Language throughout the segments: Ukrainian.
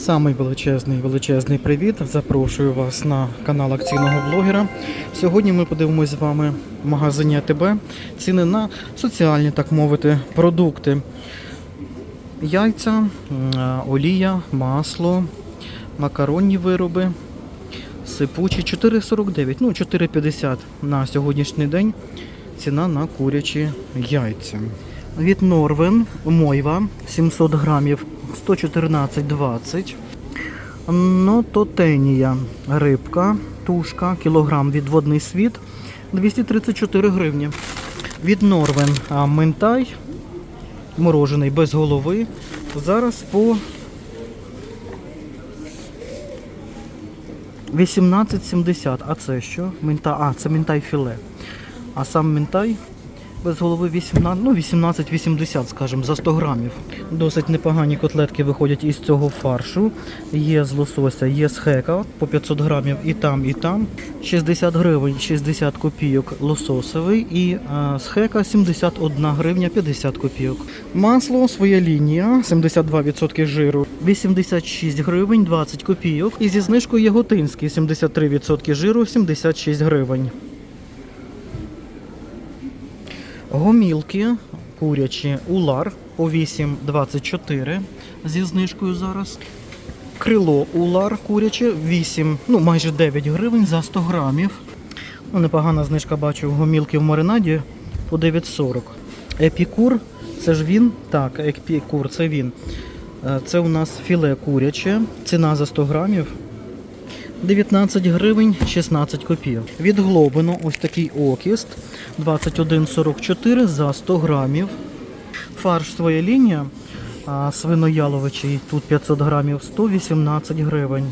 Самий величезний величезний привіт. Запрошую вас на канал акційного блогера. Сьогодні ми подивимось з вами в магазині АТБ ціни на соціальні, так мовити, продукти. Яйця, олія, масло, макаронні вироби, сипучі 4,49, ну 4,50 на сьогоднішній день. Ціна на курячі яйця. Від Норвен Мойва 700 грамів 114,20. Нототенія рибка, тушка, кілограм від водний світ 234 гривні. Від Норвен ментай морожений без голови. Зараз по 18,70. А це що? Мента... А, це ментай філе. А сам ментай без голови 18, ну 18,80, скажімо, за 100 грамів. Досить непогані котлетки виходять із цього фаршу. Є з лосося, є з хека по 500 грамів і там, і там. 60 гривень, 60 копійок лососовий і а, з хека 71 гривня 50 копійок. Масло своя лінія, 72% жиру, 86 гривень 20 копійок. І зі знижкою яготинський 73% жиру, 76 гривень. Гомілки курячі улар по 8,24 зі знижкою зараз. Крило улар куряче 8, ну майже 9 гривень за 100 грамів. Ну, непогана знижка бачу гомілки в маринаді по 9,40. Епікур, це ж він? Так, епікур, це він. Е, Це у нас філе куряче, ціна за 100 грамів 19 гривень 16 копійок. Від Глобину ось такий окіст 21,44 за 100 грамів. Фарш своя лінія а свинояловичий тут 500 грамів 118 гривень.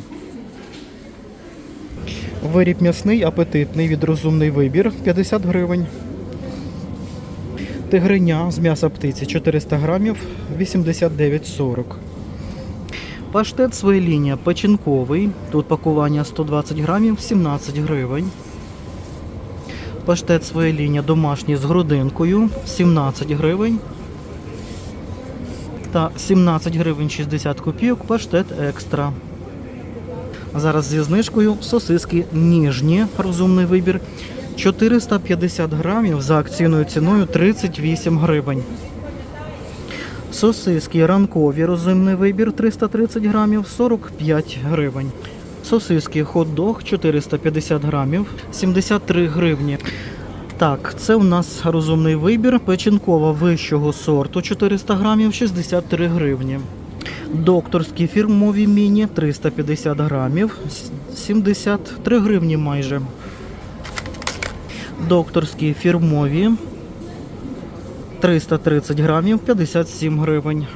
Виріб м'ясний апетитний від розумний вибір 50 гривень. Тигриня з м'яса птиці 400 грамів 89,40. Паштет своя лінія печінковий. Тут пакування 120 грамів 17 гривень. Паштет своя лінія домашній з грудинкою 17 гривень. Та 17 гривень 60 копійок паштет екстра. Зараз зі знижкою сосиски ніжні, розумний вибір. 450 грамів за акційною ціною 38 гривень. Сосиски ранкові розумний вибір 330 грамів 45 гривень. Сосиски хот-дог 450 грамів 73 гривні. Так, це у нас розумний вибір. Печінкова вищого сорту 400 грамів 63 гривні. Докторські фірмові міні 350 грамів 73 гривні майже. Докторські фірмові 330 грамів 57 гривень.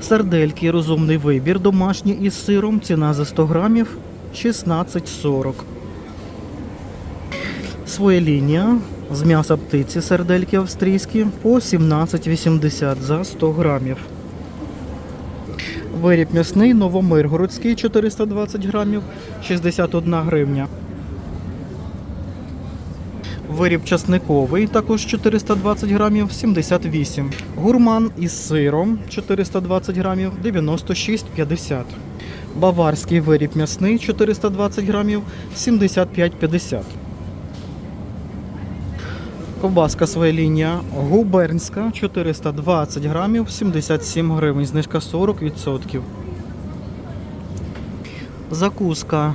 Сардельки розумний вибір домашній із сиром. Ціна за 100 грамів 16,40. Своя лінія з м'яса птиці сардельки австрійські по 17,80 за 100 грамів. Виріб м'ясний новомиргородський 420 грамів 61 гривня. Виріб часниковий, також 420 грамів, 78. Гурман із сиром 420 грамів, 96,50. Баварський виріб м'ясний 420 грамів, 75,50. Ковбаска своя лінія губернська 420 грамів, 77 гривень, знижка 40%. Закуска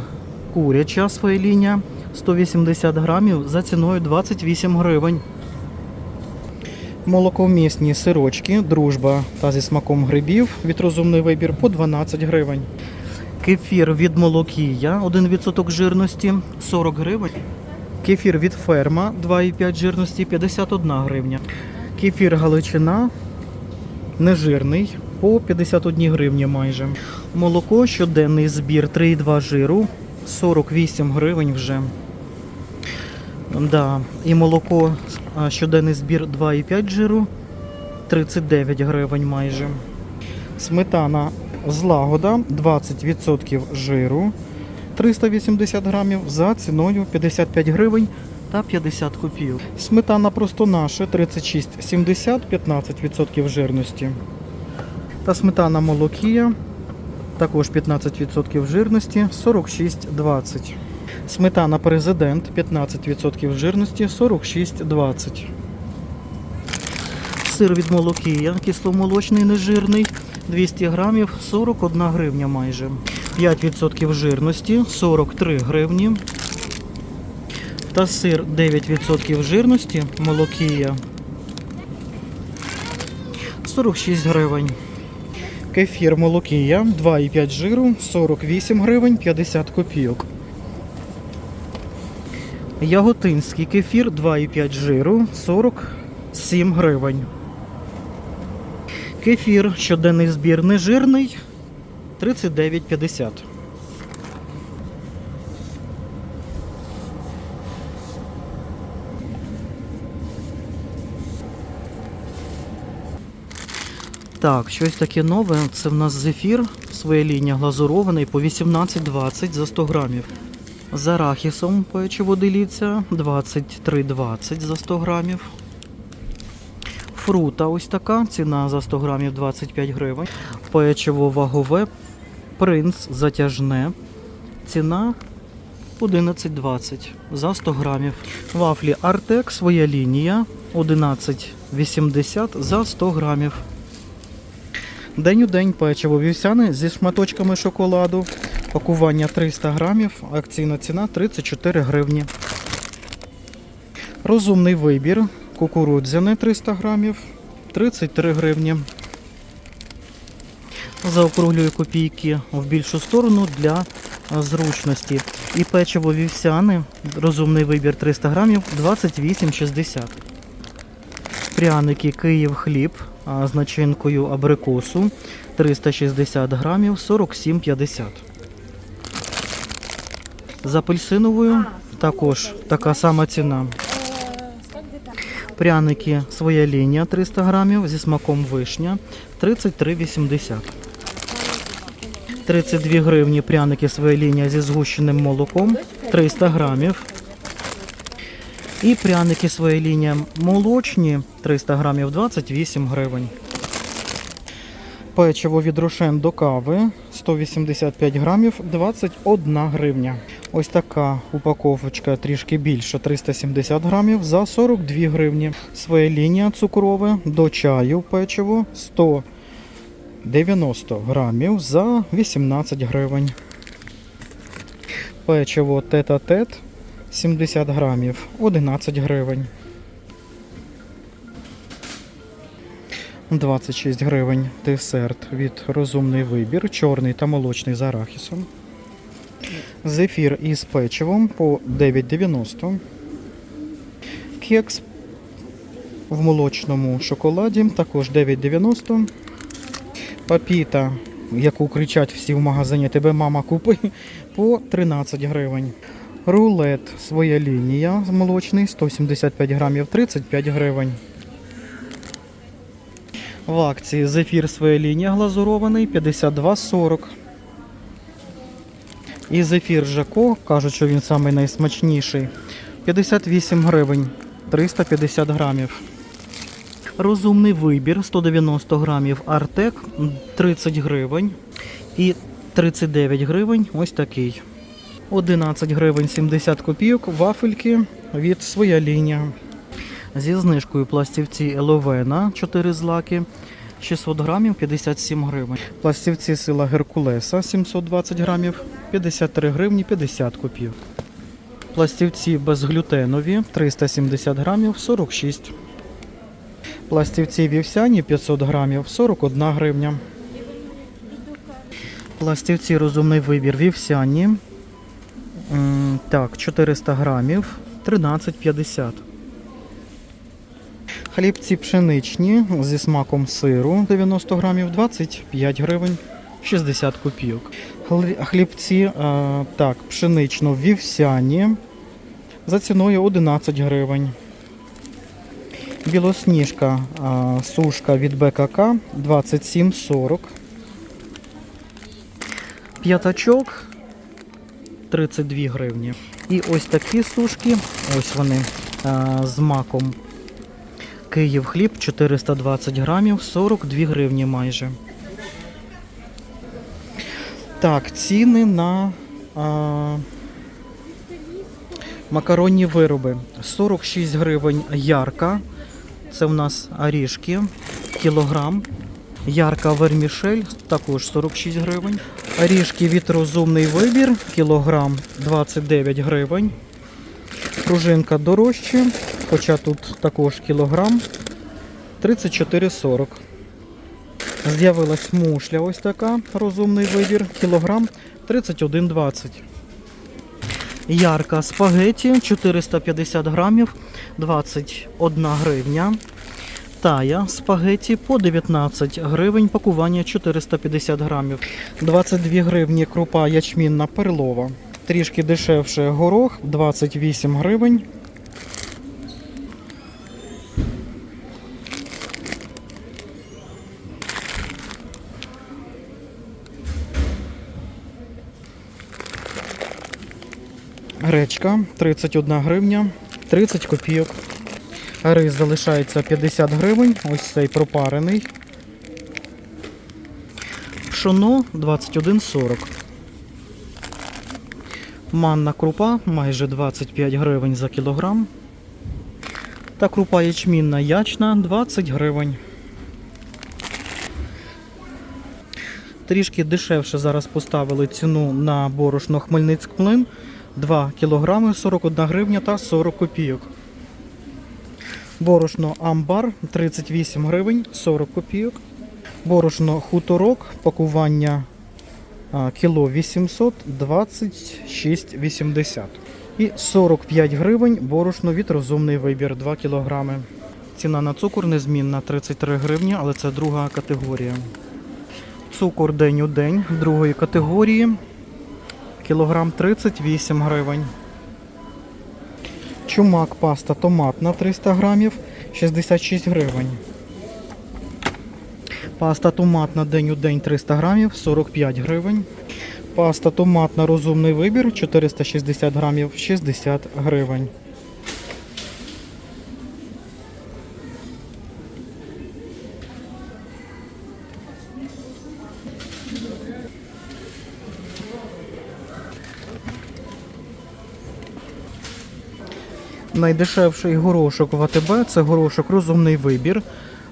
куряча своя лінія 180 грамів за ціною 28 гривень. Молоковмісні сирочки, дружба та зі смаком грибів від розумний вибір по 12 гривень. Кефір від молокія 1% жирності 40 гривень. Кефір від ферма 2,5 жирності 51 гривня. Кефір Галичина нежирний по 51 гривні майже. Молоко щоденний збір 3,2 жиру 48 гривень вже. Да. І молоко щоденний збір 2,5 жиру 39 гривень майже. Сметана злагода 20% жиру 380 грамів за ціною 55 гривень та 50 копійок. Сметана просто наша 36,70 15% жирності. Та сметана молокія також 15% жирності 46,20. Сметана президент 15% жирності 46,20. Сир від молокія, кисломолочний нежирний, 200 грамів, 41 гривня майже. 5% жирності, 43 гривні. Та сир 9% жирності, молокія, 46 гривень. Кефір молокія, 2,5 жиру, 48 гривень, 50 копійок. Яготинський кефір, 2,5 жиру, 47 гривень. Кефір, щоденний збір нежирний, 39,50. Так, щось таке нове. Це в нас зефір, своя лінія глазурований по 18,20 за 100 грамів. З арахісом печиво деліться 23,20 за 100 грамів. Фрута ось така, ціна за 100 грамів 25 гривень. Печиво вагове, принц затяжне. Ціна 11,20 за 100 грамів. Вафлі Артек, своя лінія 11,80 за 100 грамів. День у день печиво вівсяне зі шматочками шоколаду. Пакування 300 грамів, акційна ціна 34 гривні. Розумний вибір. Кукурудзяне 300 грамів, 33 гривні. Заокруглюю копійки в більшу сторону для зручності. І печиво вівсяне, розумний вибір 300 грамів, 28,60. Пряники Київ хліб з начинкою абрикосу 360 грамів 47,50. З апельсиновою також така сама ціна. Пряники своя лінія 300 грамів зі смаком вишня 33,80. 32 гривні пряники своя лінія зі згущеним молоком 300 грамів. І пряники своя лінія молочні 300 грамів 28 гривень. Печиво від Рошен до кави 185 грамів 21 гривня. Ось така упаковочка трішки більша 370 грамів за 42 гривні. Своя лінія цукрове до чаю печиво 190 грамів за 18 гривень. Печиво тет-а-тет 70 грамів 11 гривень. 26 гривень десерт від розумний вибір, чорний та молочний з арахісом. Зефір із печивом по 9,90. Кекс в молочному шоколаді також 9,90. Папіта, яку кричать всі в магазині, тебе мама купи, по 13 гривень. Рулет своя лінія молочний 175 грамів 35 гривень. В акції зефір своя лінія глазурований 52,40. І зефір Жако, кажуть, що він самий найсмачніший. 58 гривень 350 грамів. Розумний вибір 190 грамів Артек 30 гривень. І 39 гривень ось такий. 11 гривень 70 копійок вафельки від своя лінія. Зі знижкою пластівці Еловена 4 злаки 600 грамів 57 гривень. Пластівці сила Геркулеса 720 грамів 53 гривні 50 копійок. Пластівці безглютенові 370 грамів 46. Пластівці вівсяні 500 грамів 41 гривня. Пластівці розумний вибір вівсяні. Так, 400 грамів 13,50. Хлібці пшеничні зі смаком сиру 90 грамів 25 гривень 60 копійок. Хлібці е, так, пшенично вівсяні за ціною 11 гривень. Білосніжка е, сушка від БКК 27,40. П'ятачок 32 гривні. І ось такі сушки, ось вони е, з маком Київ хліб 420 грамів, 42 гривні майже. Так, ціни на а, макаронні вироби. 46 гривень ярка. Це в нас орішки, кілограм. Ярка вермішель, також 46 гривень. Орішки від розумний вибір, кілограм 29 гривень. Пружинка дорожче, хоча тут також кілограм 34,40. З'явилась мушля ось така, розумний вибір, кілограм 31,20. Ярка спагеті 450 грамів 21 гривня. Тая спагеті по 19 гривень, пакування 450 грамів. 22 гривні крупа ячмінна перлова. Трішки дешевше горох 28 гривень. Гречка 31 гривня, 30 копійок. Рис залишається 50 гривень, ось цей пропарений. Пшоно 21,40. Манна крупа майже 25 гривень за кілограм. Та крупа ячмінна ячна 20 гривень. Трішки дешевше зараз поставили ціну на борошно Хмельницькмлин 2 кілограми 41 гривня та 40 копійок. Борошно Амбар 38 гривень 40 копійок. Борошно Хуторок, пакування кіло 800 26,80. І 45 гривень борошно від розумний вибір 2 кілограми. Ціна на цукор незмінна 33 гривні, але це друга категорія. Цукор день у день другої категорії. Кілограм 38 гривень. Чумак паста томатна 300 грамів 66 гривень. Паста томатна день у день 300 грамів 45 гривень. Паста томатна розумний вибір 460 грамів 60 гривень. Найдешевший горошок в АТБ це горошок розумний вибір.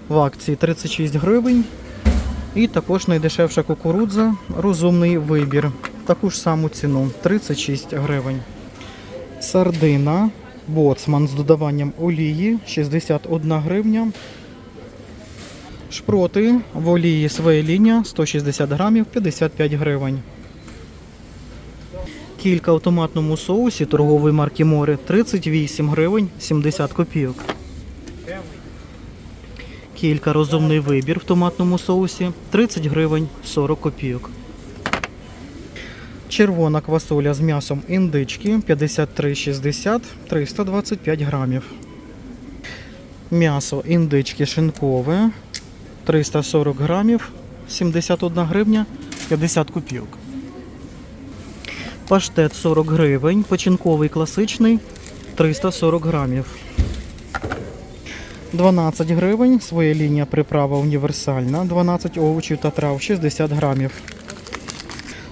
В акції 36 гривень. І також найдешевша кукурудза розумний вибір. Таку ж саму ціну 36 гривень. Сардина боцман з додаванням олії 61 гривня. Шпроти в олії своє лінія 160 грамів 55 гривень. Кілька в томатному соусі торгової марки Море 38 гривень 70 копійок. Кілька розумний вибір в томатному соусі 30 гривень 40 копійок. Червона квасоля з м'ясом індички 53,60 325 грамів. М'ясо індички шинкове 340 грамів 71 гривня 50 копійок. Паштет 40 гривень, печінковий класичний 340 грамів. 12 гривень, своя лінія приправа універсальна, 12 овочів та трав 60 грамів.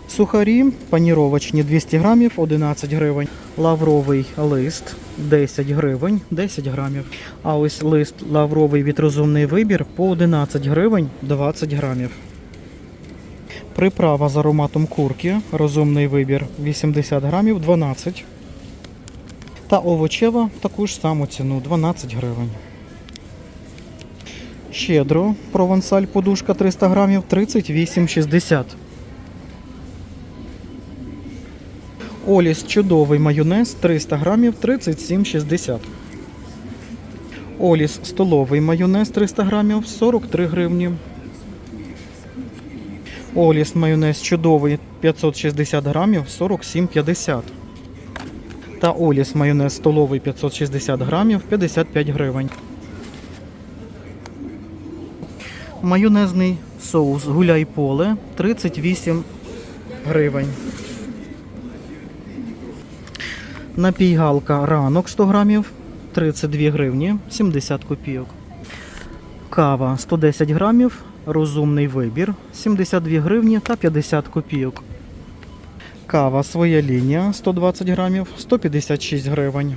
Сухарі паніровочні 200 грамів, 11 гривень. Лавровий лист 10 гривень, 10 грамів. А ось лист лавровий від розумний вибір по 11 гривень, 20 грамів. Приправа з ароматом курки, розумний вибір 80 грамів, 12. Та овочева таку ж саму ціну 12 гривень. Щедро провансаль подушка 300 грамів 38,60. Оліс чудовий майонез 300 грамів 37,60. Оліс столовий майонез 300 грамів 43 гривні. Оліс майонез чудовий 560 грамів 47,50. Та Оліс майонез столовий 560 грамів 55 гривень. Майонезний соус гуляй поле 38 гривень. Напій галка ранок 100 грамів 32 гривні 70 копійок. Кава 110 грамів, розумний вибір 72 гривні та 50 копійок. Кава своя лінія 120 грамів 156 гривень.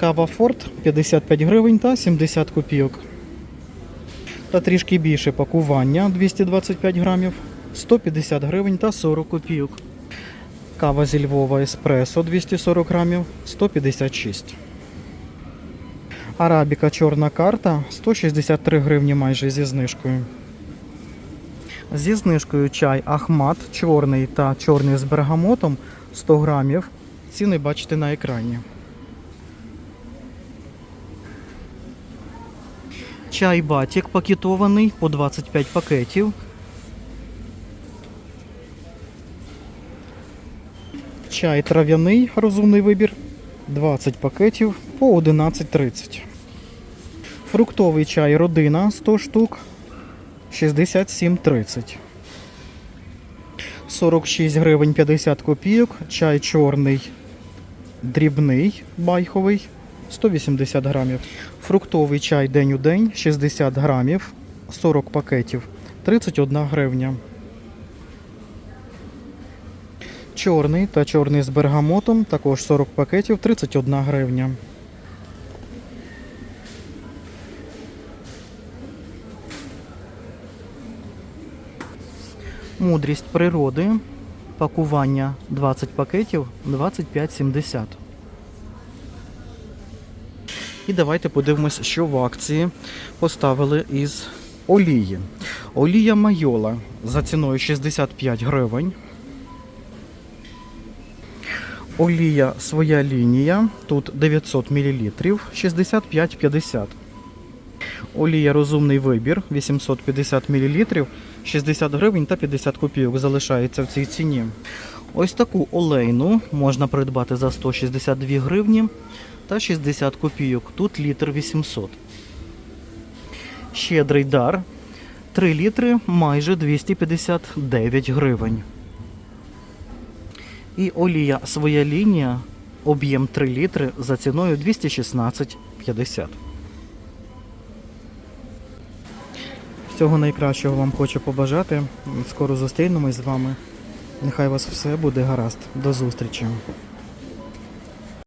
Кава Форт 55 гривень та 70 копійок. Та трішки більше пакування 225 грамів 150 гривень та 40 копійок. Кава зі Львова Еспресо 240 грамів 156. Арабіка чорна карта 163 гривні майже зі знижкою. Зі знижкою чай Ахмат чорний та чорний з бергамотом 100 грамів. Ціни бачите на екрані. Чай батік пакетований по 25 пакетів. Чай трав'яний розумний вибір 20 пакетів по 11,30. Фруктовий чай родина 100 штук 67,30. 46 гривень 50 копійок. Чай чорний дрібний байховий 180 грамів. Фруктовий чай день у день 60 грамів 40 пакетів 31 гривня. Чорний та чорний з бергамотом також 40 пакетів 31 гривня. Мудрість природи. Пакування 20 пакетів 25,70. І давайте подивимось, що в акції поставили із олії. Олія Майола за ціною 65 гривень. Олія своя лінія. Тут 900 мл 65,50. Олія розумний вибір 850 мл 60 гривень та 50 копійок залишається в цій ціні. Ось таку олейну можна придбати за 162 гривні та 60 копійок. Тут літр 800. Щедрий дар 3 літри майже 259 гривень. І олія своя лінія, об'єм 3 літри за ціною 216,50. Всього найкращого вам хочу побажати. Скоро зустрінемось з вами. Нехай у вас все буде гаразд. До зустрічі.